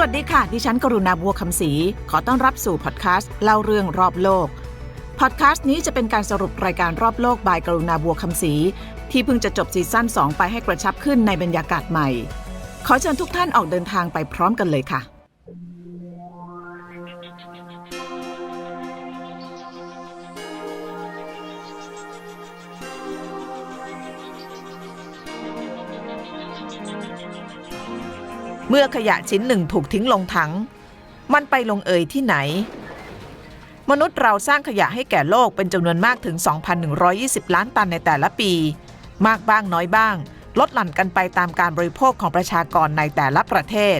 วัสดีค่ะ ดิฉันกรุณาบัวคำศรีขอต้อนรับสู่พอดแคสต์เล่าเรื่องรอบโลก พอดแคสต์นี้จะเป็นการสรุปรายการรอบโลกบายกรุณาบัวคำศรีที่เพิ่งจะจบซีซั่น2 ไปให้กระชับขึ้นในบรรยากาศใหม่ ขอเชิญทุกท่านออกเดินทางไปพร้อมกันเลยค่ะ เมื่อขยะชิ้นหนึ่งถูกทิ้งลงถัง มันไปลงเอยที่ไหน มนุษย์เราสร้างขยะให้แก่โลกเป็นจำนวนมากถึง 2,120 ล้านตันในแต่ละปี มากบ้างน้อยบ้าง ลดหลั่นกันไปตามการบริโภคของประชากรในแต่ละประเทศ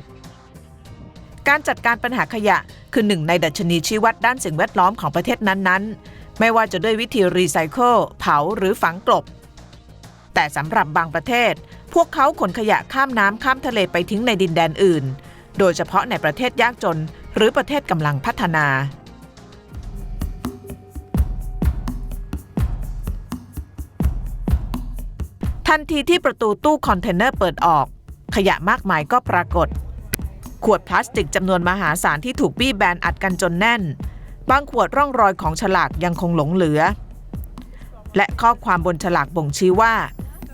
การจัดการปัญหาขยะคือหนึ่งในดัชนีชี้วัดด้านสิ่งแวดล้อมของประเทศนั้นๆ ไม่ว่าจะด้วยวิธีรีไซเคิลเผาหรือฝังกลบ แต่สำหรับบางประเทศ พวกเขาขนขยะข้ามน้ำข้ามทะเลไปทิ้งในดินแดนอื่น โดยเฉพาะในประเทศยากจน หรือประเทศกำลังพัฒนา ทันทีที่ประตูตู้คอนเทนเนอร์เปิดออก ขยะมากมายก็ปรากฏ ขวดพลาสติกจำนวนมหาศาลที่ถูกบี้แบนอัดกันจนแน่น บางขวดร่องรอยของฉลากยังคงหลงเหลือ และข้อความบนฉลากบ่งชี้ว่า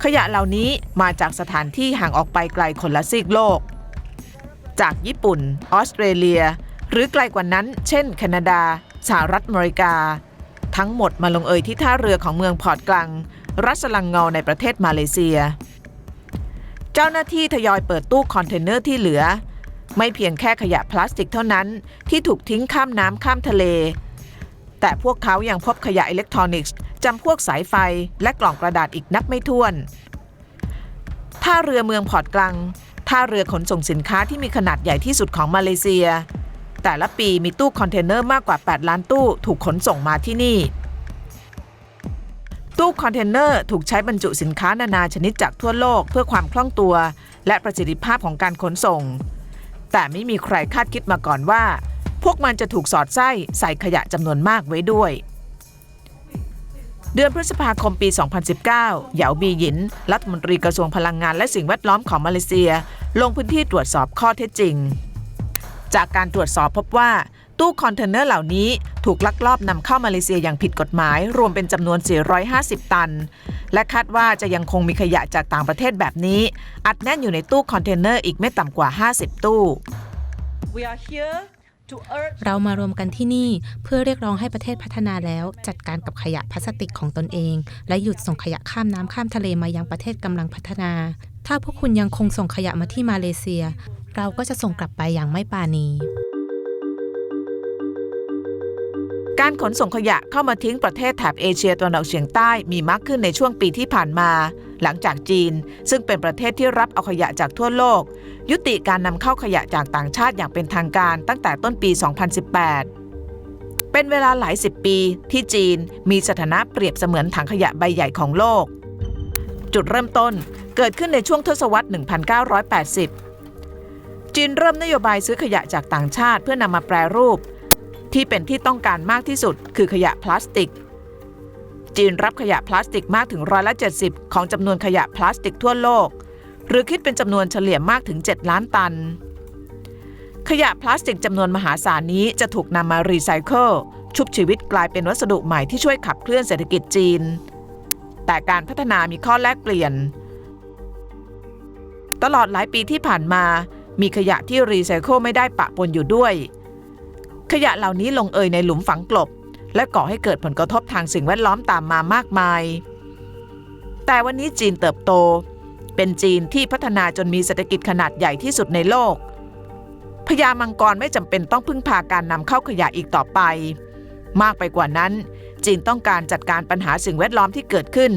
ขยะเหล่านี้มาจากสถานที่ห่างออกไปไกลคนละซีกโลก จากญี่ปุ่น ออสเตรเลีย หรือไกลกว่านั้น เช่น แคนาดา สหรัฐอเมริกา ทั้งหมดมาลงเอยที่ท่าเรือของเมืองพอร์ตกลัง รัสลังเงาในประเทศมาเลเซีย เจ้าหน้าที่ทยอยเปิดตู้คอนเทนเนอร์ที่เหลือ ไม่เพียงแค่ขยะพลาสติกเท่านั้นที่ถูกทิ้งข้ามน้ำข้ามทะเล แต่พวกเขายังพบขยะอิเล็กทรอนิกส์จำพวกสายไฟและกล่องกระดาษอีกนับไม่ถ้วน ท่าเรือเมืองพอร์ตกลัง ท่าเรือขนส่งสินค้าที่มีขนาดใหญ่ที่สุดของมาเลเซีย แต่ละปีมีตู้คอนเทนเนอร์มากกว่า 8 ล้านตู้ถูกขนส่งมาที่นี่ ตู้คอนเทนเนอร์ถูกใช้บรรจุสินค้านานาชนิดจากทั่วโลกเพื่อความคล่องตัว และประสิทธิภาพของการขนส่ง แต่ไม่มีใครคาดคิดมาก่อนว่า พวกมันจะถูกสอดไส้ใส่ขยะจำนวนมากไว้ด้วย เดือนพฤษภาคมปี 2019 เหยาบีหยิน รัฐมนตรีกระทรวงพลังงานและสิ่งแวดล้อมของมาเลเซีย ลงพื้นที่ตรวจสอบข้อเท็จจริง จากการตรวจสอบพบว่าตู้คอนเทนเนอร์เหล่านี้ถูกลักลอบนำเข้ามาเลเซียอย่างผิดกฎหมาย รวมเป็นจำนวน 450 ตัน และคาดว่าจะยังคงมีขยะจากต่างประเทศแบบนี้ อัดแน่นอยู่ในตู้คอนเทนเนอร์อีกไม่ต่ำกว่า 50 ตู้ เรามารวมกันที่นี่เพื่อเรียกร้องให้ประเทศพัฒนาแล้ว จัดการกับขยะพลาสติกของตนเอง และหยุดส่งขยะข้ามน้ำข้ามทะเลมายังประเทศกำลังพัฒนา ถ้าพวกคุณยังคงส่งขยะมาที่มาเลเซีย เราก็จะส่งกลับไปอย่างไม่ปราณี การขนส่งขยะเข้ามาทิ้งประเทศแถบเอเชียตะวันออกเฉียงใต้มีมากขึ้นในช่วงปีที่ผ่านมา หลังจากจีน ซึ่งเป็นประเทศที่รับเอาขยะจากทั่วโลก ยุติการนำเข้าขยะจากต่างชาติอย่างเป็นทางการตั้งแต่ต้นปี 2018เป็นเวลาหลายสิบปีที่จีนมีสถานะเปรียบเสมือนถังขยะใบใหญ่ของโลก จุดเริ่มต้นเกิดขึ้นในช่วงทศวรรษ 1980 จีนเริ่มนโยบายซื้อขยะจากต่างชาติเพื่อนำมาแปรรูป ที่เป็นที่ต้องการมากที่สุด คือขยะพลาสติก จีนรับขยะพลาสติกมากถึงร้อยละ70 ของจำนวนขยะพลาสติกทั่วโลก หรือคิดเป็นจำนวนเฉลี่ยมากถึง 7 ล้านตัน ขยะพลาสติกจำนวนมหาศาลนี้จะถูกนำมารีไซเคิลชุบชีวิตกลายเป็นวัสดุใหม่ที่ช่วยขับเคลื่อนเศรษฐกิจจีน แต่การพัฒนามีข้อแลกเปลี่ยน ตลอดหลายปีที่ผ่านมา มีขยะที่รีไซเคิลไม่ได้ปะปนอยู่ด้วย ขยะเหล่านี้ลงเอยในหลุมฝังกลบ และก่อให้เกิดผลกระทบทางสิ่งแวดล้อมตามมามากมาย แต่วันนี้จีนเติบโต เป็นจีนที่พัฒนาจนมีเศรษฐกิจขนาดใหญ่ที่สุดในโลกพญามังกรไม่จำเป็นต้องพึ่งพาการนำเข้าขยะอีกต่อไป มากไปกว่านั้น จีนต้องการจัดการปัญหาสิ่งแวดล้อมที่เกิดขึ้น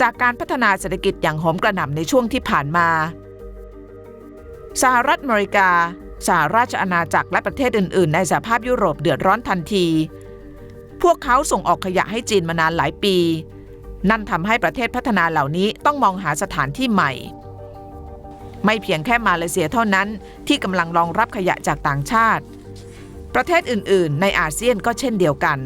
จากการพัฒนาเศรษฐกิจอย่างโหมกระหน่ำในช่วงที่ผ่านมา สหรัฐอเมริกา สหราชอาณาจักรและประเทศอื่น ๆ ในสหภาพยุโรปเดือดร้อนทันที พวกเขาส่งออกขยะให้จีนมานานหลายปี นั่นทำให้ประเทศพัฒนาเหล่านี้ต้องมองหาสถานที่ใหม่ ไม่เพียงแค่มาเลเซียเท่านั้นที่กำลังรองรับขยะจากต่างชาติ ประเทศอื่น ๆ ในอาเซียนก็เช่นเดียวกัน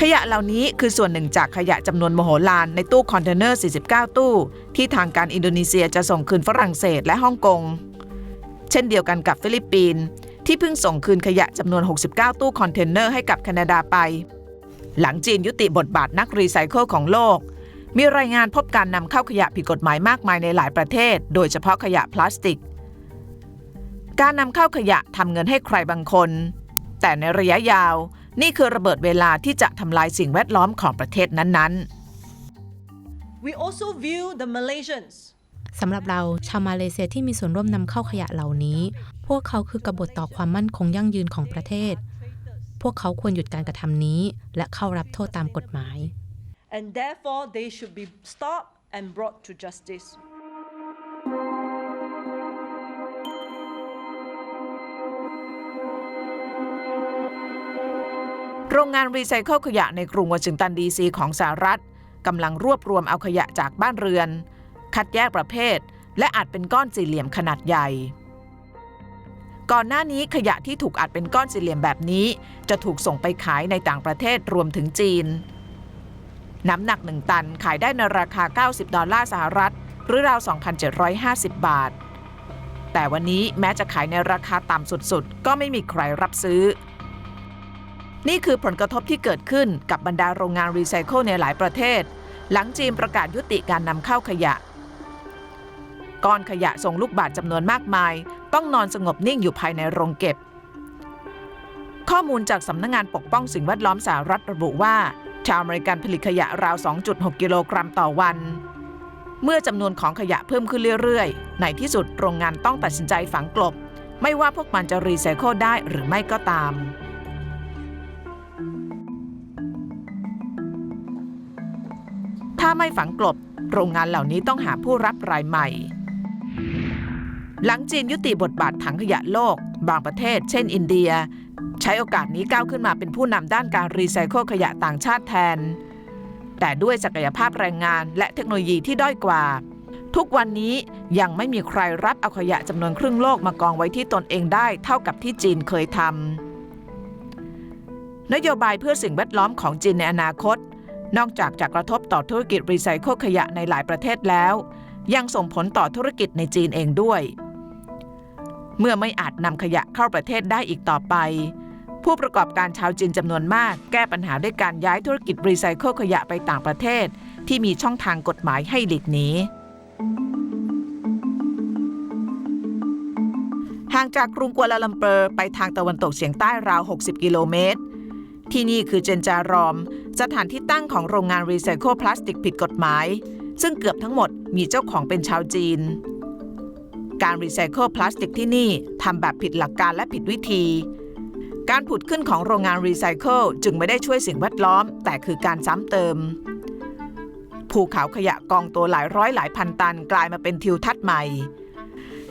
ขยะเหล่านี้คือส่วนหนึ่งจากขยะจำนวนมโหฬารในตู้คอนเทนเนอร์ 49 ตู้ ที่ทางการอินโดนีเซียจะส่งคืนฝรั่งเศสและฮ่องกง เช่นเดียวกันกับฟิลิปปินส์ที่เพิ่งส่งคืนขยะจำนวน 69 ตู้คอนเทนเนอร์ให้กับแคนาดาไป หลังจีนยุติบทบาทนักรีไซเคิลของโลก มีรายงานพบการนำเข้าขยะผิดกฎหมายมากมายในหลายประเทศ โดยเฉพาะขยะพลาสติก การนำเข้าขยะทำเงินให้ใครบางคน แต่ในระยะยาวนี่คือระเบิดเวลาที่จะทำลายสิ่งแวดล้อมของประเทศนั้นๆ We also view the Malaysians สำหรับเราชาวมาเลเซียที่มีส่วนร่วมนำเข้าขยะเหล่านี้ พวกเขาคือกบฏต่อความมั่นคงยั่งยืนของประเทศ พวกเขาควรหยุดการกระทำนี้ และเข้ารับโทษตามกฎหมาย and therefore they should be stopped and brought to justice. โรงงานรีไซเคิลขยะในกรุงวอชิงตันดีซีของสหรัฐกำลังรวบรวมเอาขยะจากบ้านเรือน คัดแยกประเภท และอัดเป็นก้อนสี่เหลี่ยมขนาดใหญ่ ก่อนหน้านี้ขยะที่ถูกอัดเป็นก้อนสี่เหลี่ยมแบบนี้ จะถูกส่งไปขายในต่างประเทศรวมถึงจีน น้ำหนัก 1 ตันขายได้ในราคา 90 ดอลลาร์สหรัฐ หรือราว 2,750 บาท แต่วันนี้แม้จะขายในราคาต่ำสุดๆ ก็ไม่มีใครรับซื้อนี่คือผลกระทบที่เกิดขึ้นกับบรรดาโรงงานรีไซเคิลในหลายประเทศ หลังจีนประกาศยุติการนำเข้าขยะ ก้อนขยะส่งลูกบาศก์จำนวนมากมาย ต้องนอนสงบนิ่งอยู่ภายในโรงเก็บ ข้อมูลจากสำนักงงานปกป้องสิ่งแวดล้อมสหรัฐระบุว่า ชาวอเมริกันผลิตขยะราว 2.6 กิโลกรัมต่อวัน เมื่อจำนวนของขยะเพิ่มขึ้นเรื่อยๆ ในที่สุดโรงงานต้องตัดสินใจฝังกลบ ไม่ว่าพวกมันจะรีไซเคิลได้หรือไม่ก็ตามถ้าไม่ฝังกลบ โรงงานเหล่านี้ต้องหาผู้รับรายใหม่ หลังจีนยุติบทบาทถังขยะโลก บางประเทศ เช่น อินเดีย ใช้โอกาสนี้ก้าวขึ้นมาเป็นผู้นำด้านการรีไซเคิลขยะต่างชาติแทน แต่ด้วยศักยภาพแรงงานและเทคโนโลยีที่ด้อยกว่า ทุกวันนี้ยังไม่มีใครรับเอาขยะจำนวนครึ่งโลกมากองไว้ที่ตนเองได้เท่ากับที่จีนเคยทำนโยบายเพื่อสิ่งแวดล้อมของจีนในอนาคต นอกจากจะกระทบต่อธุรกิจรีไซเคิลขยะในหลายประเทศแล้วยังส่งผลต่อธุรกิจในจีนเองด้วย เมื่อไม่อาจนำขยะเข้าประเทศได้อีกต่อไป ผู้ประกอบการชาวจีนจำนวนมาก แก้ปัญหาด้วยการย้ายธุรกิจรีไซเคิลขยะไปต่างประเทศ ที่มีช่องทางกฎหมายให้หลีกหนีห่างจากกรุงกัวลาลัมเปอร์ไปทางตะวันตกเฉียงใต้ราว 60 กิโลเมตร ที่นี่คือเจนจารอม สถานที่ตั้งของโรงงานรีไซเคิลพลาสติกผิดกฎหมาย ซึ่งเกือบทั้งหมดมีเจ้าของเป็นชาวจีน การรีไซเคิลพลาสติกที่นี่ทำแบบผิดหลักการและผิดวิธี การผุดขึ้นของโรงงานรีไซเคิลจึงไม่ได้ช่วยสิ่งแวดล้อม แต่คือการซ้ำเติม ภูเขาขยะกองตัวหลายร้อยหลายพันตันกลายมาเป็นทิวทัศน์ใหม่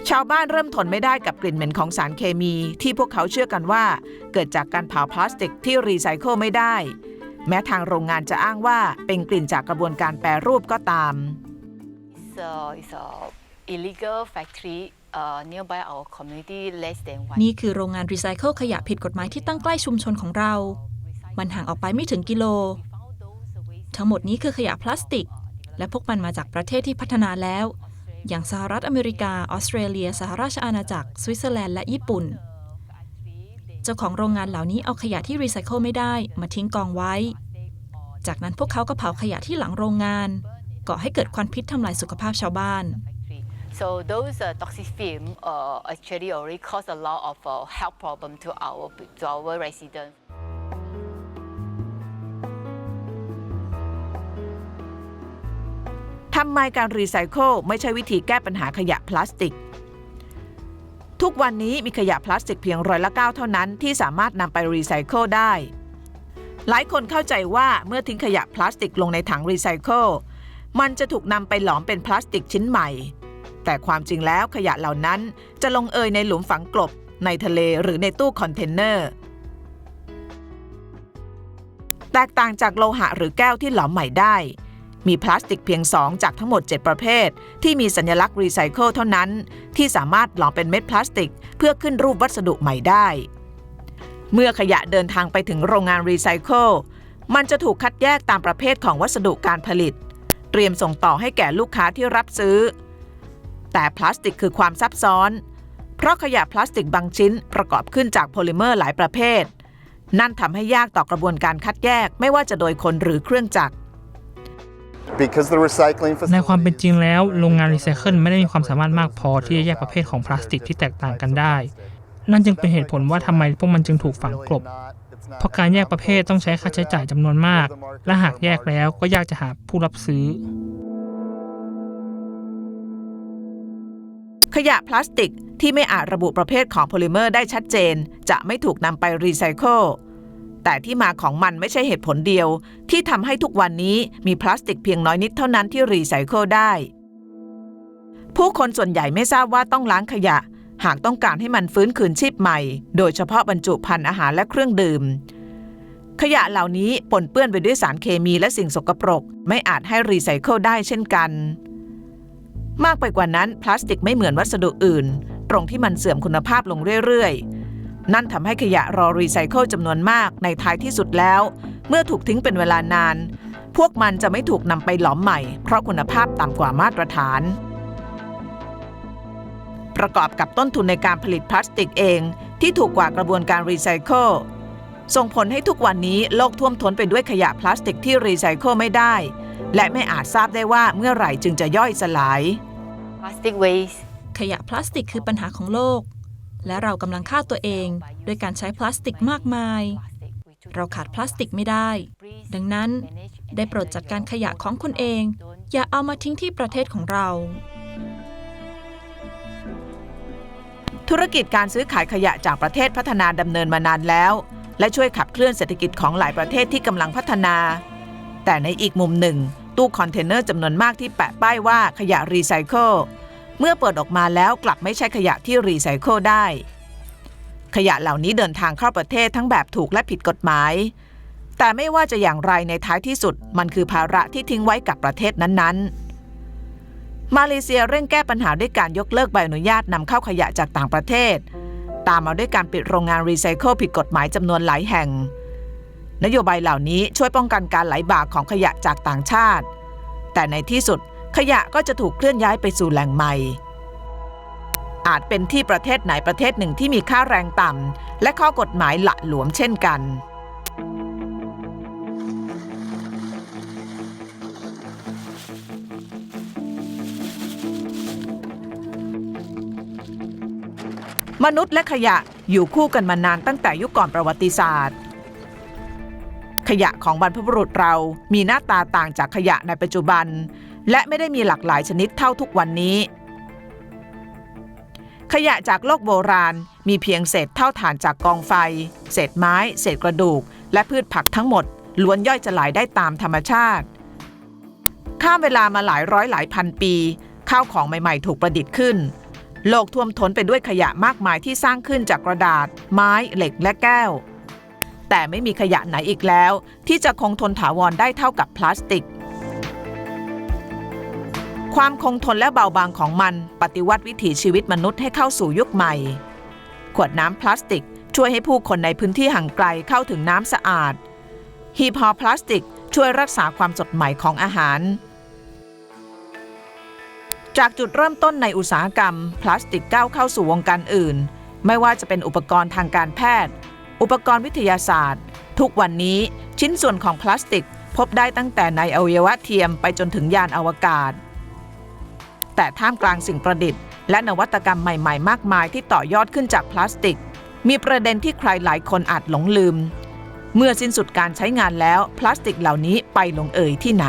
ชาวบ้านเริ่มทนไม่ได้กับกลิ่นเหม็นของสารเคมี ที่พวกเขาเชื่อกันว่า เกิดจากการเผาพลาสติกที่รีไซเคิลไม่ได้ แม้ทางโรงงานจะอ้างว่าเป็นกลิ่นจากกระบวนการแปรรูปก็ตาม It's a, it's a illegal factory uh, nearby our community less than one นี่คือโรงงานรีไซเคิลขยะผิดกฎหมายที่ตั้งใกล้ชุมชนของเรา มันห่างออกไปไม่ถึงกิโล ทั้งหมดนี้คือขยะพลาสติก และพวกมันมาจากประเทศที่พัฒนาแล้ว อย่างสหรัฐอเมริกา ออสเตรเลีย สหราชอาณาจักร สวิตเซอร์แลนด์ และญี่ปุ่น เจ้าของโรงงานเหล่านี้เอาขยะที่รีไซเคิลไม่ได้มาทิ้งกองไว้ จากนั้นพวกเขาก็เผาขยะที่หลังโรงงาน ก่อให้เกิดควันพิษทำลายสุขภาพชาวบ้าน So those uh, toxic fumes uh, actually already cause a lot of uh, health problem to our to our residents. ทำไมการรีไซเคิลไม่ใช่วิธีแก้ปัญหาขยะพลาสติก ทุกวันนี้มีขยะพลาสติกเพียงร้อยละ9เท่านั้นที่สามารถนำไปรีไซเคิลได้ หลายคนเข้าใจว่าเมื่อทิ้งขยะพลาสติกลงในถังรีไซเคิลมันจะถูกนำไปหลอมเป็นพลาสติกชิ้นใหม่ แต่ความจริงแล้วขยะเหล่านั้นจะลงเอยในหลุมฝังกลบ ในทะเลหรือในตู้คอนเทนเนอร์ แตกต่างจากโลหะหรือแก้วที่หลอมใหม่ได้ มีพลาสติกเพียง 2 จากทั้งหมด 7 ประเภท ที่มีสัญลักษณ์รีไซเคิลเท่านั้น ที่สามารถหลอมเป็นเม็ดพลาสติก เพื่อขึ้นรูปวัสดุใหม่ได้ เมื่อขยะเดินทางไปถึงโรงงานรีไซเคิลมันจะถูกคัดแยกตามประเภทของวัสดุการผลิต เตรียมส่งต่อให้แก่ลูกค้าที่รับซื้อ แต่พลาสติกคือความซับซ้อน เพราะขยะพลาสติกบางชิ้นประกอบขึ้นจากโพลิเมอร์หลายประเภท นั่นทำให้ยากต่อกระบวนการคัดแยกไม่ว่าจะโดยคนหรือเครื่องจักร Because the recycling ในความเป็น facilities จริงแล้ว โรงงานรีไซเคิลไม่ได้มีความสามารถมากพอที่จะแยกประเภทของพลาสติกที่แตกต่างกันได้ นั่นจึงเป็นเหตุผลว่าทำไมพวกมันจึงถูกฝังกลบ เพราะการแยกประเภทต้องใช้ค่าใช้จ่ายจำนวนมาก และหากแยกแล้วก็ยากจะหาผู้รับซื้อ ขยะพลาสติกที่ไม่อาจระบุประเภทของโพลิเมอร์ได้ชัดเจน จะไม่ถูกนำไปรีไซเคิลแต่ที่มาของมันไม่ใช่เหตุผลเดียว ที่ทำให้ทุกวันนี้มีพลาสติกเพียงน้อยนิดเท่านั้นที่รีไซเคิลได้ ผู้คนส่วนใหญ่ไม่ทราบว่าต้องล้างขยะ หากต้องการให้มันฟื้นคืนชีพใหม่ โดยเฉพาะบรรจุภัณฑ์อาหารและเครื่องดื่ม ขยะเหล่านี้ปนเปื้อนไปด้วยสารเคมีและสิ่งสกปรก ไม่อาจให้รีไซเคิลได้เช่นกัน มากไปกว่านั้นพลาสติกไม่เหมือนวัสดุอื่น ตรงที่มันเสื่อมคุณภาพลงเรื่อยๆ นั่นทำให้ขยะรอรีไซเคิลจำนวนมากในท้ายที่สุดแล้ว เมื่อถูกทิ้งเป็นเวลานาน พวกมันจะไม่ถูกนำไปหลอมใหม่ เพราะคุณภาพต่ำกว่ามาตรฐาน ประกอบกับต้นทุนในการผลิตพลาสติกเอง ที่ถูกกว่ากระบวนการรีไซเคิลส่งผลให้ทุกวันนี้โลกท่วมท้นไปด้วยขยะพลาสติกที่รีไซเคิลไม่ได้ และไม่อาจทราบได้ว่าเมื่อไหร่จึงจะย่อยสลาย Plastic waste ขยะพลาสติกคือปัญหาของโลก และเรากำลังฆ่าตัวเองด้วยการใช้พลาสติกมากมาย เราขาดพลาสติกไม่ได้ ดังนั้นได้โปรดจัดการขยะของคนเอง อย่าเอามาทิ้งที่ประเทศของเรา ธุรกิจการซื้อขายขยะจากประเทศพัฒนาดำเนินมานานแล้ว และช่วยขับเคลื่อนเศรษฐกิจของหลายประเทศที่กำลังพัฒนา แต่ในอีกมุมหนึ่ง ตู้คอนเทนเนอร์จำนวนมากที่แปะป้ายว่าขยะรีไซเคิลเมื่อเปิดออกมาแล้วกลับไม่ใช่ขยะที่รีไซเคิลได้ ขยะเหล่านี้เดินทางเข้าประเทศทั้งแบบถูกและผิดกฎหมาย แต่ไม่ว่าจะอย่างไรในท้ายที่สุด มันคือภาระที่ทิ้งไว้กับประเทศนั้นๆ มาเลเซียเร่งแก้ปัญหาด้วยการยกเลิกใบอนุญาตนำเข้าขยะจากต่างประเทศ ตามมาด้วยการปิดโรงงานรีไซเคิลผิดกฎหมายจำนวนหลายแห่ง นโยบายเหล่านี้ช่วยป้องกันการไหลบ่าของขยะจากต่างชาติ แต่ในที่สุดขยะก็จะถูกเคลื่อนย้ายไปสู่แหล่งใหม่ อาจเป็นที่ประเทศไหนประเทศหนึ่งที่มีค่าแรงต่ำและข้อกฎหมายหละหลวมเช่นกัน มนุษย์และขยะอยู่คู่กันมานานตั้งแต่ยุคก่อนประวัติศาสตร์ ขยะของบรรพบุรุษเรามีหน้าตาต่างจากขยะในปัจจุบัน และไม่ได้มีหลากหลายชนิดเท่าทุกวันนี้ ขยะจากโลกโบราณมีเพียงเศษเท่าฐานจากกองไฟ เศษไม้ เศษกระดูก และพืชผักทั้งหมดล้วนย่อยสลายได้ตามธรรมชาติ ข้ามเวลามาหลายร้อยหลายพันปี ข้าวของใหม่ ๆ ถูกประดิษฐ์ขึ้น โลกท่วมท้นไปด้วยขยะมากมายที่สร้างขึ้นจากกระดาษ ไม้เหล็กและแก้ว แต่ไม่มีขยะไหนอีกแล้ว ที่จะคงทนถาวรได้เท่ากับพลาสติก ความคงทนและเบาบางของมัน ปฏิวัติวิถีชีวิตมนุษย์ให้เข้าสู่ยุคใหม่ ขวดน้ำพลาสติก ช่วยให้ผู้คนในพื้นที่ห่างไกลเข้าถึงน้ำสะอาด หีบห่อพลาสติกช่วยรักษาความสดใหม่ของอาหาร จากจุดเริ่มต้นในอุตสาหกรรม พลาสติกก้าวเข้าสู่วงการอื่น ไม่ว่าจะเป็นอุปกรณ์ทางการแพทย์ อุปกรณ์วิทยาศาสตร์ ทุกวันนี้ชิ้นส่วนของพลาสติกพบได้ตั้งแต่ในอวัยวะเทียมไปจนถึงยานอวกาศ แต่ท่ามกลางสิ่งประดิษฐ์และนวัตกรรมใหม่ๆ มากมายที่ต่อยอดขึ้นจากพลาสติก มีประเด็นที่ใครหลายคนอาจหลงลืม เมื่อสิ้นสุดการใช้งานแล้วพลาสติกเหล่านี้ไปลงเอยที่ไหน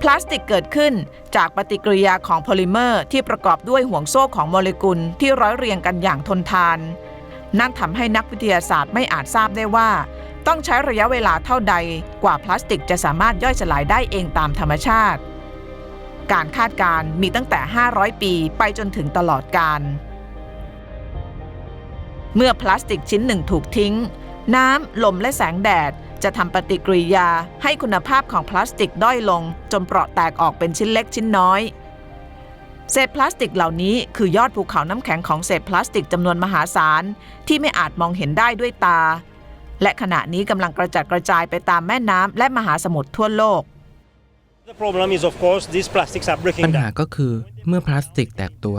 พลาสติกเกิดขึ้นจากปฏิกิริยาของโพลิเมอร์ที่ประกอบด้วยห่วงโซ่ของโมเลกุลที่ร้อยเรียงกันอย่างทนทาน นั่นทำให้นักวิทยาศาสตร์ไม่อาจทราบได้ว่า ต้องใช้ระยะเวลาเท่าใดกว่าพลาสติกจะสามารถย่อยสลายได้เองตามธรรมชาติ การคาดการณ์มีตั้งแต่ 500 ปีไปจนถึงตลอดกาลเมื่อพลาสติกชิ้นหนึ่งถูกทิ้ง น้ำลมและแสงแดด จะทำปฏิกิริยาให้คุณภาพของพลาสติกด้อยลง จนเปราะแตกออกเป็นชิ้นเล็กชิ้นน้อย เศษพลาสติกเหล่านี้คือยอดภูเขาน้ำแข็งของเศษพลาสติกจำนวนมหาศาล ที่ไม่อาจมองเห็นได้ด้วยตา และขณะนี้กำลังกระจัดกระจายไปตามแม่น้ำและมหาสมุทรทั่วโลก The problem is, of course, these plastics are breaking ปัญหา down. ก็คือเมื่อพลาสติกแตกตัว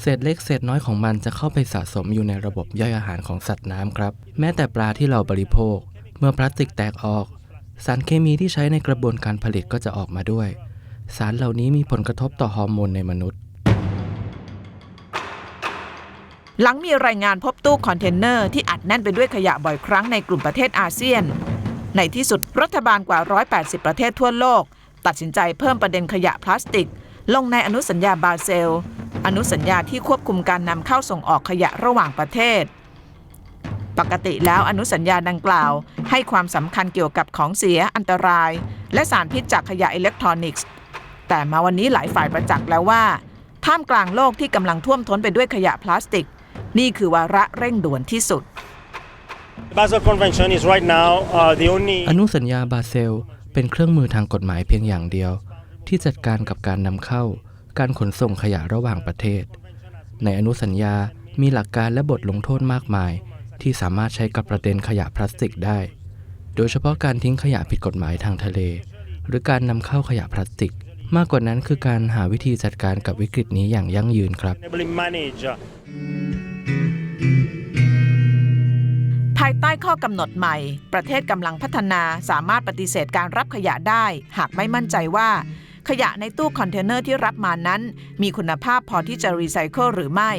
เศษเล็กเศษน้อยของมันจะเข้าไปสะสมอยู่ในระบบย่อยอาหารของสัตว์น้ำครับ แม้แต่ปลาที่เราบริโภคเมื่อพลาสติกแตกออก สารเคมีที่ใช้ในกระบวนการผลิตก็จะออกมาด้วย สารเหล่านี้มีผลกระทบต่อฮอร์โมนในมนุษย์ หลังมีรายงานพบตู้คอนเทนเนอร์ที่อัดแน่นไปด้วยขยะบ่อยครั้งในกลุ่มประเทศอาเซียน ในที่สุดรัฐบาลกว่า 180 ประเทศทั่วโลก ตัดสินใจเพิ่มประเด็นขยะพลาสติก ลงในอนุสัญญาบาเซล อนุสัญญาที่ควบคุมการนำเข้าส่งออกขยะระหว่างประเทศ ปกติแล้วอนุสัญญาดังกล่าว ให้ความสำคัญเกี่ยวกับของเสียอันตราย และสารพิษจากขยะอิเล็กทรอนิกส์ แต่มาวันนี้หลายฝ่ายประจักษ์แล้วว่า ท่ามกลางโลกที่กำลังท่วมท้นไปด้วยขยะพลาสติก นี่คือวาระเร่งด่วนที่สุด The Basel Convention is right now uh, the only อนุสัญญาบาเซล เป็นเครื่องมือทางกฎหมายเพียงอย่างเดียว ที่จัดการกับการนำเข้า การขนส่งขยะระหว่างประเทศ ในอนุสัญญามีหลักการและบทลงโทษมากมาย ที่สามารถใช้กับประเด็นขยะพลาสติกได้ โดยเฉพาะการทิ้งขยะผิดกฎหมายทางทะเล หรือการนำเข้าขยะพลาสติก มากกว่านั้นคือการหาวิธีจัดการกับวิกฤตนี้อย่างยั่งยืนครับภายใต้ข้อกำหนดใหม่ ประเทศกำลังพัฒนาสามารถปฏิเสธการรับขยะได้ หากไม่มั่นใจว่า ขยะในตู้คอนเทนเนอร์ที่รับมานั้น มีคุณภาพพอที่จะรีไซเคิลหรือไม่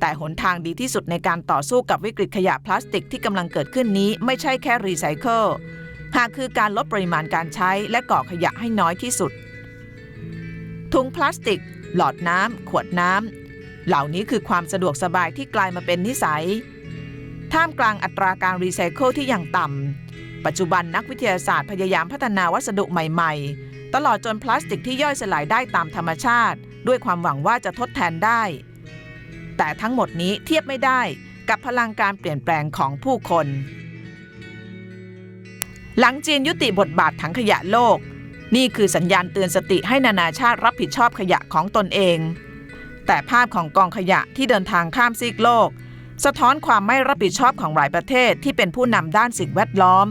แต่หนทางดีที่สุดในการต่อสู้กับวิกฤตขยะพลาสติกที่กำลังเกิดขึ้นนี้ไม่ใช่แค่รีไซเคิลหากคือการลดปริมาณการใช้และก่อขยะให้น้อยที่สุด ถุงพลาสติก หลอดน้ำขวดน้ำเหล่านี้คือความสะดวกสบายที่กลายมาเป็นนิสัย ท่ามกลางอัตราการรีไซเคิลที่ยังต่ำปัจจุบันนักวิทยาศาสตร์พยายามพัฒนาวัสดุใหม่ๆ ตลอดจนพลาสติกที่ย่อยสลายได้ตามธรรมชาติ ด้วยความหวังว่าจะทดแทนได้ แต่ทั้งหมดนี้เทียบไม่ได้กับพลังการเปลี่ยนแปลงของผู้คน หลังจีนยุติบทบาทถังขยะโลก นี่คือสัญญาณเตือนสติให้นานาชาติรับผิดชอบขยะของตนเอง แต่ภาพของกองขยะที่เดินทางข้ามซีกโลก สะท้อนความไม่รับผิดชอบของหลายประเทศที่เป็นผู้นำด้านสิ่งแวดล้อม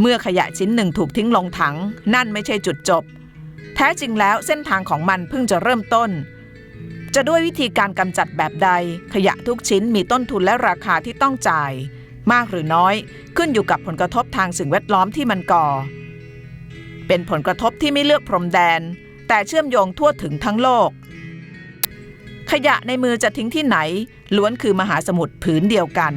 เมื่อขยะชิ้นหนึ่งถูกทิ้งลงถัง นั่นไม่ใช่จุดจบ แท้จริงแล้วเส้นทางของมันเพิ่งจะเริ่มต้น จะด้วยวิธีการกำจัดแบบใด ขยะทุกชิ้นมีต้นทุนและราคาที่ต้องจ่าย มากหรือน้อย ขึ้นอยู่กับผลกระทบทางสิ่งแวดล้อมที่มันก่อ เป็นผลกระทบที่ไม่เลือกพรมแดน แต่เชื่อมโยงทั่วถึงทั้งโลก ขยะในมือจะทิ้งที่ไหน ล้วนคือมหาสมุทรผืนเดียวกัน